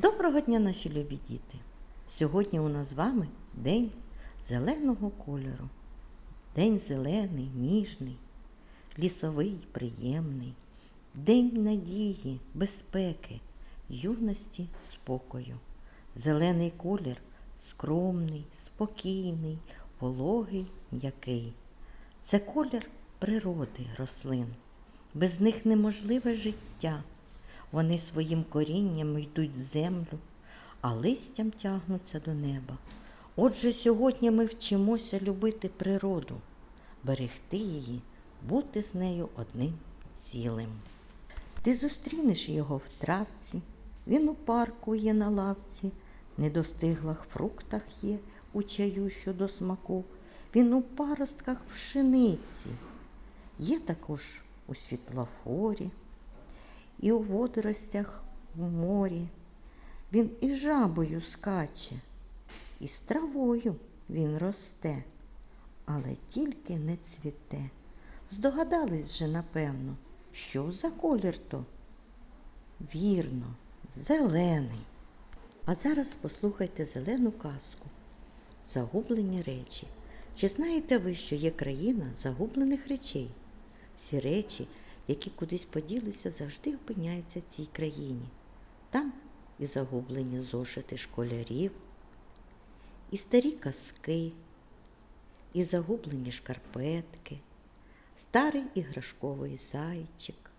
Доброго дня, наші любі діти! Сьогодні у нас з вами День зеленого кольору. День зелений, ніжний, лісовий, приємний, День надії, безпеки, юності, спокою. Зелений колір скромний, спокійний, вологий, м'який. Це колір природи рослин. Без них неможливе життя. Вони своїм корінням йдуть в землю, а листям тягнуться до неба. Отже, сьогодні ми вчимося любити природу, берегти її, бути з нею одним цілим. Ти зустрінеш його в травці, він у парку є на лавці, недостиглих фруктах є у чаю щодо смаку, він у паростках пшениці, є також у світлофорі і у водоростях в морі. Він і жабою скаче, і з травою він росте, але тільки не цвіте. Здогадались же, напевно, що за колір то? Вірно, зелений. А зараз послухайте зелену казку. Загублені речі. Чи знаєте ви, що є країна загублених речей? Всі речі, які кудись поділися, завжди опиняються в цій країні. Там і загублені зошити школярів, і старі казки, і загублені шкарпетки, старий іграшковий зайчик,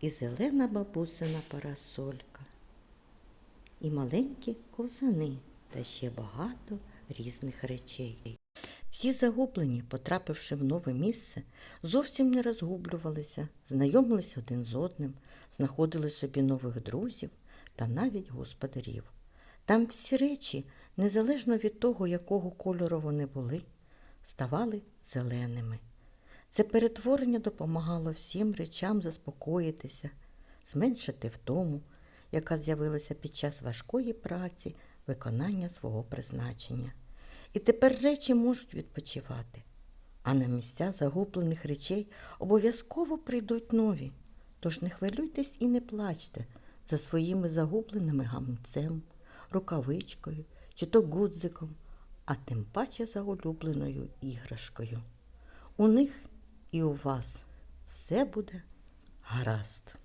і зелена бабусина парасолька, і маленькі ковзани та ще багато різних речей. Всі загублені, потрапивши в нове місце, зовсім не розгублювалися, знайомились один з одним, знаходили собі нових друзів та навіть господарів. Там всі речі, незалежно від того, якого кольору вони були, ставали зеленими. Це перетворення допомагало всім речам заспокоїтися, зменшити втому, яка з'явилася під час важкої праці виконання свого призначення. І тепер речі можуть відпочивати, а на місця загублених речей обов'язково прийдуть нові. Тож не хвилюйтесь і не плачте за своїми загубленими гамцем, рукавичкою чи то гудзиком, а тим паче за улюбленою іграшкою. У них і у вас все буде гаразд.